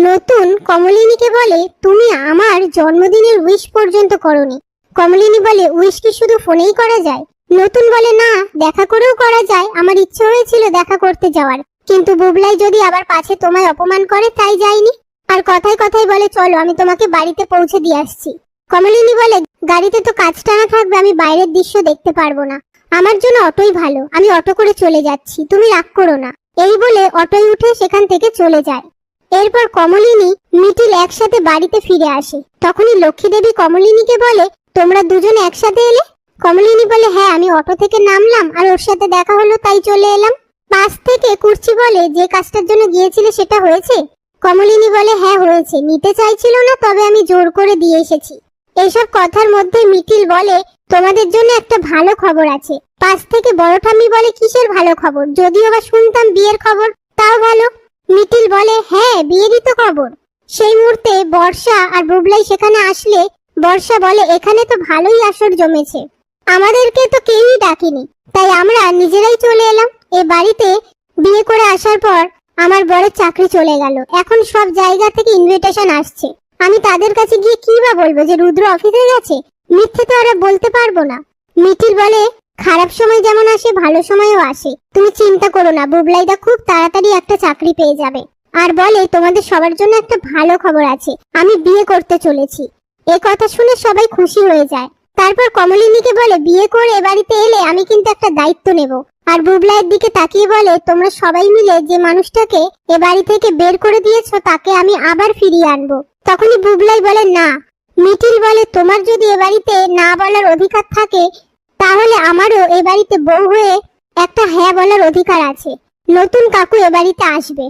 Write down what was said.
নতুন কমলিনীকে বলে, তুমি আমার জন্মদিনের উইশ পর্যন্ত করনি। কমলিনী বলে উইশ কি শুধু ফোনেই করা যায়? নতুন বলে, না, দেখা করেও করা যায়। আমার ইচ্ছে হয়েছিল দেখা করতে যাওয়ার। কিন্তু বুবলাই যদি আবার পাছে তোমায় অপমান করে, তাই যাইনি আর কথায় কথায় বলে, চলো, আমি তোমাকে বাড়িতে পৌঁছে দিয়ে আসছি। কমলিনী বলে, গাড়িতে তো কাজ টানা থাকবে, আমি বাইরের দৃশ্য দেখতে পারব না। আমার জন্য অটোই ভালো। আমি অটো করে চলে যাচ্ছি। তুমি রাগ করো না। এই বলে অটোয় উঠে সেখান থেকে চলে যায়। এরপর কমলিনী মিটিল একসাথে বাড়িতে ফিরে আসে। তখনই লক্ষ্মী দেবী কমলিনীকে বলে, তোমরা দুজন একসাথে এলে? কমলিনী বলে হ্যাঁ আমি অটো থেকে নামলাম আর ওর সাথে দেখা হলো, তাই চলে এলাম। পাশ থেকে কুর্চি বলে, যে কাজটার জন্য গিয়েছিলে সেটা হয়েছে? কমলিনী বলে হ্যাঁ হয়েছে। নিতে চাইছিল না, তবে আমি জোর করে দিয়ে এসেছি। এইসব কথার মধ্যে মিটিল বলে, তোমাদের জন্য একটা ভালো খবর আছে। পাশ থেকে বড় ঠাম্মি বলে, কিসের ভালো খবর? যদিও বা শুনতাম বিয়ের খবর, তাও ভালো। মিটিল বলে হ্যাঁ বিয়েরই তো খবর সেই মুহূর্তে বর্ষা আর বুবলাই সেখানে আসলে বর্ষা বলে, এখানে তো ভালোই আসর জমেছে। আমাদেরকে তো কেউই ডাকেনি। তাই আমরা নিজেরাই চলে এলাম। এ বাড়িতে বিয়ে করে আসার পর আমার বড় চাকরি চলে গেল। এখন সব জায়গা থেকে ইনভিটেশন আসছে। আমি তাদের কাছে গিয়ে কি বা বলব যে, রুদ্র অফিসে গেছে? মিথ্যে তো ওরা বলতে পারব না। মিঠিল বলে খারাপ সময় যেমন আসে, ভালো সময়ও আসে। তুমি চিন্তা করো না, বুবলাইদা খুব তাড়াতাড়ি একটা চাকরি পেয়ে যাবে। আর বলে, তোমাদের সবার জন্য একটা ভালো খবর আছে, আমি বিয়ে করতে চলেছি। এ কথা শুনে সবাই খুশি হয়ে যায়। তারপর কমলিনীকে বলে, বিয়ে করে বাড়িতে এলে আমি কিন্তু একটা দায়িত্ব নেব। আর বুবলাইয়ের দিকে তাকিয়ে বলে, তোমরা সবাই মিলে যে মানুষটাকে এ বাড়ি থেকে বের করে দিয়েছ, তাকে আমি আবার ফিরিয়ে আনব। তখনই বুবলাই বলে, না। মিটিল বলে, তোমার যদি এ বাড়িতে না বলার অধিকার থাকে তাহলে আমারও এ বাড়িতে বউ হয়ে একটা হ্যাঁ বলার অধিকার আছে। নতুন কাকু এ বাড়িতে আসবে।